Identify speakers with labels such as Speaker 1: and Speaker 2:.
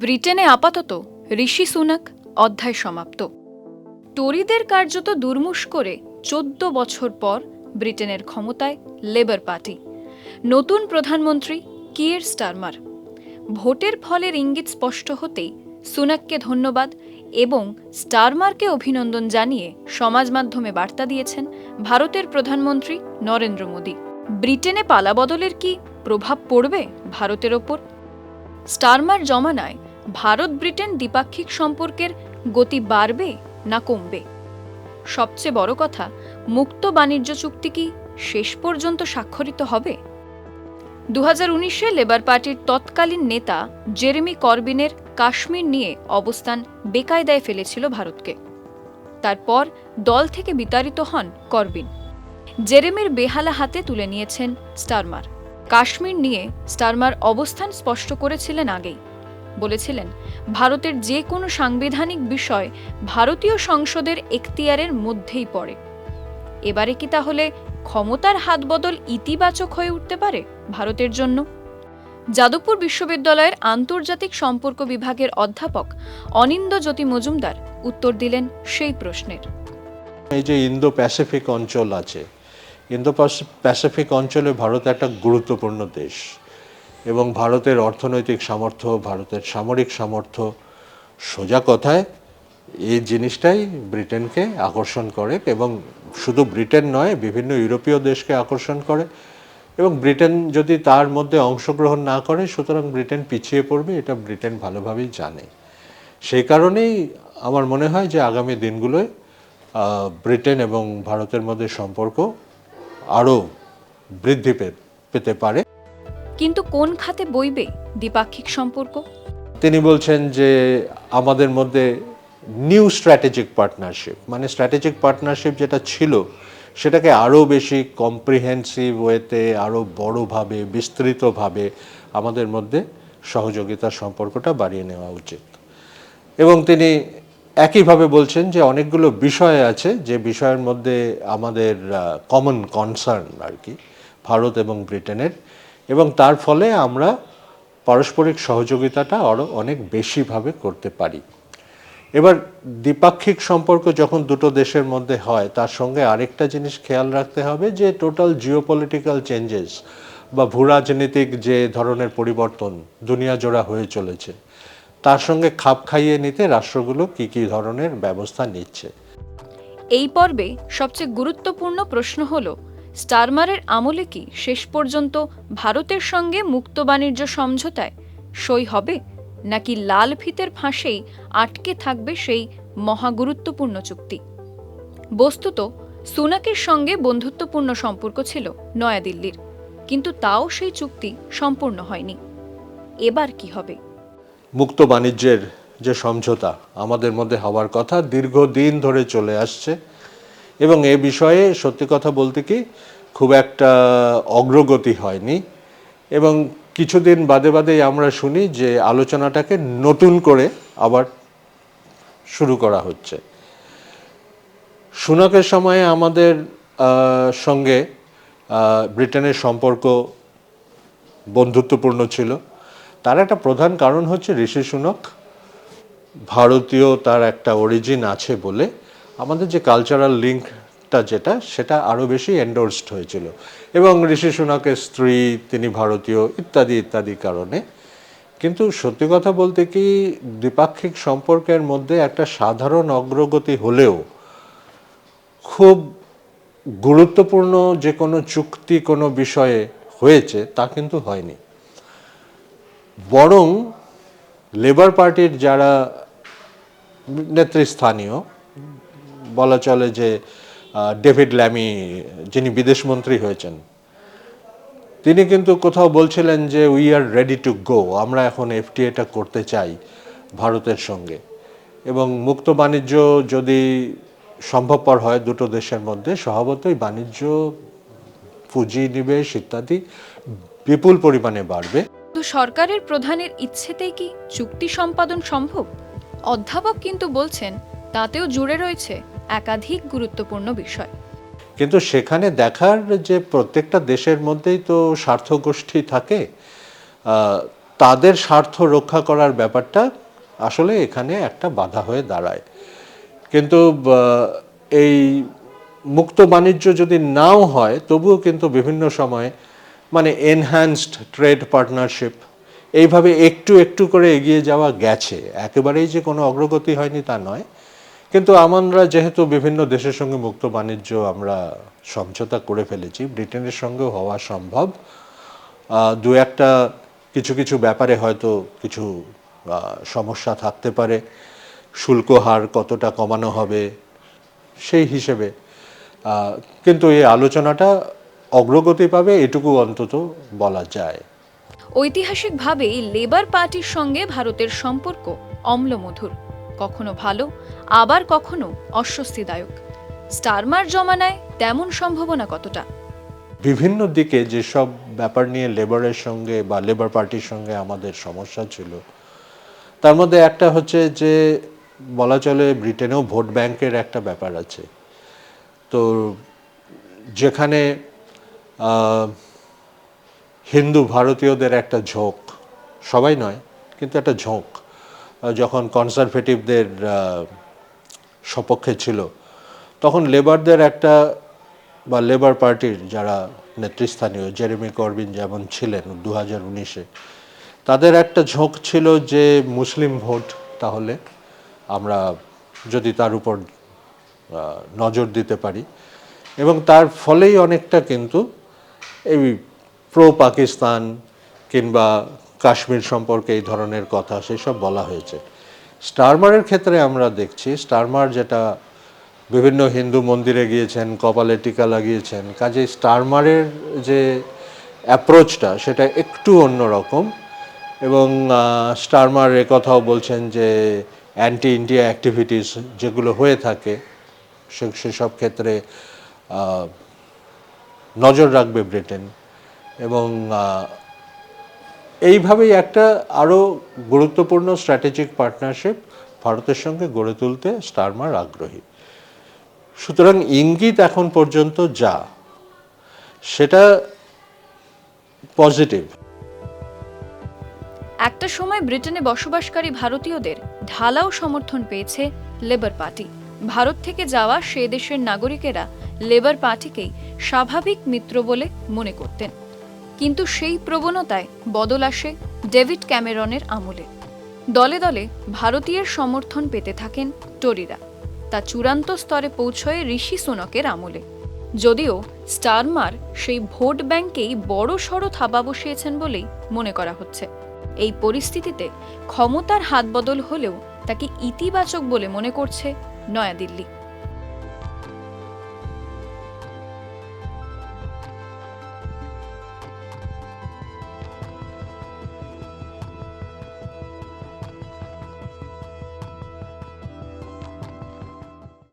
Speaker 1: ব্রিটেনে আপাতত ঋষি সুনাক অধ্যায় সমাপ্ত টরিদের কার্যত দুর্মুষ করে চোদ্দ বছর পর ব্রিটেনের ক্ষমতায় লেবার পার্টি নতুন প্রধানমন্ত্রী কিয়ের স্টারমার ভোটের ফলের ইঙ্গিত স্পষ্ট হতেই সুনাককে ধন্যবাদ এবং স্টারমারকে অভিনন্দন জানিয়ে সমাজ মাধ্যমে বার্তা দিয়েছেন ভারতের প্রধানমন্ত্রী নরেন্দ্র মোদী ব্রিটেনে পালাবদলের কি প্রভাব পড়বে ভারতের ওপর স্টারমার জমানায় ভারত ব্রিটেন দ্বিপাক্ষিক সম্পর্কের গতি বাড়বে না কমবে সবচেয়ে বড় কথা মুক্ত বাণিজ্য চুক্তি কি শেষ পর্যন্ত স্বাক্ষরিত হবে দু উনিশে লেবার পার্টির তৎকালীন নেতা জেরেমি করবিনের কাশ্মীর নিয়ে অবস্থান বেকায়দায় ফেলেছিল ভারতকে তারপর দল থেকে বিতাড়িত হন করবিন জেরেমির বেহালা হাতে তুলে নিয়েছেন স্টারমার কাশ্মীর নিয়ে স্টারমার অবস্থান স্পষ্ট করেছিলেন আগেই বলেছিলেন ভারতের যে কোনো সাংবিধানিক বিষয় ভারতীয় সংসদের এখতিয়ারের মধ্যেই পড়ে এবারে কি তাহলে ক্ষমতার হাত বদল ইতিবাচক হয়ে উঠতে পারে ভারতের জন্য যাদবপুর বিশ্ববিদ্যালয়ের আন্তর্জাতিক সম্পর্ক বিভাগের অধ্যাপক অনিন্দ জ্যোতি মজুমদার উত্তর দিলেন সেই প্রশ্নের
Speaker 2: এই যে ইন্দো প্যাসিফিক অঞ্চল আছে ইন্দো প্যাসিফিক অঞ্চলে ভারত একটা গুরুত্বপূর্ণ দেশ এবং ভারতের অর্থনৈতিক সামর্থ্য ভারতের সামরিক সামর্থ্য সোজা কথায় এই জিনিসটাই ব্রিটেনকে আকর্ষণ করে এবং শুধু ব্রিটেন নয় বিভিন্ন ইউরোপীয় দেশকে আকর্ষণ করে এবং ব্রিটেন যদি তার মধ্যে অংশগ্রহণ না করে সুতরাং ব্রিটেন পিছিয়ে পড়বে এটা ব্রিটেন ভালোভাবেই জানে সেই কারণেই আমার মনে হয় যে আগামী দিনগুলোয় ব্রিটেন এবং ভারতের মধ্যে সম্পর্ক আরও বৃদ্ধি পেতে পারে
Speaker 1: কিন্তু কোন খাতে বইবে দ্বিপাক্ষিক সম্পর্ক
Speaker 2: তিনি বলছেন যে আমাদের মধ্যে নিউ স্ট্র্যাটেজিক পার্টনারশিপ মানে স্ট্র্যাটেজিক পার্টনারশিপ যেটা ছিল সেটাকে আরও বেশি কম্প্রিহেন্সিভ ওয়েতে আরও বড়োভাবে বিস্তৃতভাবে আমাদের মধ্যে সহযোগিতার সম্পর্কটা বাড়িয়ে নেওয়া উচিত এবং তিনি একইভাবে বলছেন যে অনেকগুলো বিষয় আছে যে বিষয়ের মধ্যে আমাদের কমন কনসার্ন আর কি ভারত এবং ব্রিটেনের এবং তার ফলে আমরা পারস্পরিক সহযোগিতাটা আরও অনেক বেশিভাবে করতে পারি এবার দ্বিপাক্ষিক সম্পর্ক যখন দুটো দেশের মধ্যে হয় তার সঙ্গে আরেকটা জিনিস খেয়াল রাখতে হবে যে টোটাল জিওপলিটিক্যাল চেঞ্জেস বা ভূরাজনীতিক যে ধরনের পরিবর্তন দুনিয়া জোড়া হয়ে চলেছে তার সঙ্গে খাপ খাইয়ে নিতে রাষ্ট্রগুলো কি কি ধরনের ব্যবস্থা নিচ্ছে
Speaker 1: এই পর্বে সবচেয়ে গুরুত্বপূর্ণ প্রশ্ন হল স্টারমারের আমলে কি শেষ পর্যন্ত ভারতের সঙ্গে মুক্ত বাণিজ্য সমঝোতায় সই হবে নাকি লাল ফিতের ফাঁসেই আটকে থাকবে সেই মহাগুরুত্বপূর্ণ চুক্তি বস্তুত সুনাকের সঙ্গে বন্ধুত্বপূর্ণ সম্পর্ক ছিল নয়াদিল্লির কিন্তু তাও সেই চুক্তি সম্পূর্ণ হয়নি এবার কি হবে
Speaker 2: মুক্ত বাণিজ্যের যে সমঝোতা আমাদের মধ্যে হওয়ার কথা দীর্ঘদিন ধরে চলে আসছে এবং এ বিষয়ে সত্যি কথা বলতে কি খুব একটা অগ্রগতি হয়নি এবং কিছুদিন বাদে বাদেই আমরা শুনি যে আলোচনাটাকে নতুন করে আবার শুরু করা হচ্ছে সুনাকের সময়ে আমাদের সঙ্গে ব্রিটেনের সম্পর্ক বন্ধুত্বপূর্ণ ছিল তার একটা প্রধান কারণ হচ্ছে ঋষি সুনক ভারতীয় তার একটা অরিজিন আছে বলে আমাদের যে কালচারাল লিঙ্কটা যেটা সেটা আরও বেশি এন্ডোর্সড হয়েছিল এবং ঋষি সুনকের স্ত্রী তিনি ভারতীয় ইত্যাদি ইত্যাদি কারণে কিন্তু সত্যি কথা বলতে কি দ্বিপাক্ষিক সম্পর্কের মধ্যে একটা সাধারণ অগ্রগতি হলেও খুব গুরুত্বপূর্ণ যে কোনো চুক্তি কোনো বিষয়ে হয়েছে তা কিন্তু হয়নি বরং লেবার পার্টির যারা নেতৃস্থানীয় বলা চলে যে ডেভিড ল্যামি যিনি বিদেশমন্ত্রী হয়েছেন তিনি কিন্তু কোথাও বলছিলেন যে we are ready to go আমরা এখন এফটিএটা করতে চাই ভারতের সঙ্গে এবং মুক্ত বাণিজ্য যদি সম্ভবপর হয় দুটো দেশের মধ্যে স্বভাবতই বাণিজ্য পুঁজি নিবেশ ইত্যাদি বিপুল পরিমাণে বাড়বে
Speaker 1: সরকারের প্রধানের ইচ্ছেতেই কি চুক্তি সম্পাদন সম্ভব অধ্যাপক কিন্তু বলছেন তাতেও জুড়ে রয়েছে একাধিক গুরুত্বপূর্ণ বিষয়
Speaker 2: কিন্তু সেখানে দেখার যে প্রত্যেকটা দেশের মধ্যেই তো স্বার্থগোষ্ঠী থাকে তাদের স্বার্থ রক্ষা করার ব্যাপারটা আসলে এখানে একটা বাধা হয়ে দাঁড়ায় কিন্তু এই মুক্ত বাণিজ্য যদি নাও হয় তবুও কিন্তু বিভিন্ন সময়ে মানে এনহ্যান্সড ট্রেড পার্টনারশিপ এইভাবে একটু একটু করে এগিয়ে যাওয়া গেছে একেবারেই যে কোনো অগ্রগতি হয়নি তা নয় কিন্তু আমরা যেহেতু বিভিন্ন দেশের সঙ্গে মুক্ত বাণিজ্য আমরা সমঝোতা করে ফেলেছি ব্রিটেনের সঙ্গেও হওয়া সম্ভব দু একটা কিছু কিছু ব্যাপারে হয়তো কিছু সমস্যা থাকতে পারে শুল্ক হার কতটা কমানো হবে সেই হিসেবে কিন্তু এই আলোচনাটা অগ্রগতি পাবে এটুকু অন্তত বলা যায়
Speaker 1: ঐতিহাসিকভাবেই লেবার পার্টির সঙ্গে ভারতের সম্পর্ক অম্লমধুর কখনো ভালো আবার কখনো অস্বস্তিদায়ক স্টারমার জমানায় তেমন সম্ভাবনা কতটা
Speaker 2: বিভিন্ন দিকে যেসব ব্যাপার নিয়ে লেবারের সঙ্গে বা লেবার পার্টির সঙ্গে আমাদের সমস্যা ছিল তার মধ্যে একটা হচ্ছে যে বলা চলে ব্রিটেনেও ভোট ব্যাংকের একটা ব্যাপার আছে তো যেখানে হিন্দু ভারতীয়দের একটা ঝোঁক সবাই নয় কিন্তু একটা ঝোঁক যখন কনজারভেটিভদের সপক্ষে ছিল তখন লেবারদের একটা বা লেবার পার্টির যারা নেতৃস্থানীয় জেরেমি করবিন যেমন ছিলেন দু হাজার উনিশে তাদের একটা ঝোঁক ছিল যে মুসলিম ভোট তাহলে আমরা যদি তার উপর নজর দিতে পারি এবং তার ফলেই অনেকটা কিন্তু এই প্রো পাকিস্তান কিংবা কাশ্মীর সম্পর্কে এই ধরনের কথা সেসব বলা হয়েছে স্টারমারের ক্ষেত্রে আমরা দেখছি স্টারমার যেটা বিভিন্ন হিন্দু মন্দিরে গিয়েছেন কপালে টিকা লাগিয়েছেন কাজে স্টারমারের যে অ্যাপ্রোচটা সেটা একটু অন্যরকম এবং স্টারমার কথাও বলছেন যে অ্যান্টি ইন্ডিয়া অ্যাক্টিভিটিস যেগুলো হয়ে থাকে সেসব ক্ষেত্রে নজর রাখবে ব্রিটেন এবং এইভাবেই একটা আরও গুরুত্বপূর্ণ স্ট্র্যাটেজিক পার্টনারশিপ ভারতের সঙ্গে গড়ে তুলতে স্টারমার আগ্রহী সুতরাং ইঙ্গিত এখন পর্যন্ত যা সেটা পজিটিভ
Speaker 1: একটা সময় ব্রিটেনে বসবাসকারী ভারতীয়দের ঢালাও সমর্থন পেয়েছে লেবার পার্টি ভারত থেকে যাওয়া সে দেশের নাগরিকেরা লেবার পার্টিকেই স্বাভাবিক মিত্র বলে মনে করতেন কিন্তু সেই প্রবণতায় বদল আসে ডেভিড ক্যামেরনের আমলে দলে দলে ভারতীয়ের সমর্থন পেতে থাকেন টরিরা তা চূড়ান্ত স্তরে পৌঁছয় ঋষি সোনকের আমলে যদিও স্টারমার সেই ভোট ব্যাংকেই বড় সড় থাবা বসিয়েছেন বলেই মনে করা হচ্ছে এই পরিস্থিতিতে ক্ষমতার হাত বদল হলেও তাকে ইতিবাচক বলে মনে করছে নয়াদিল্লি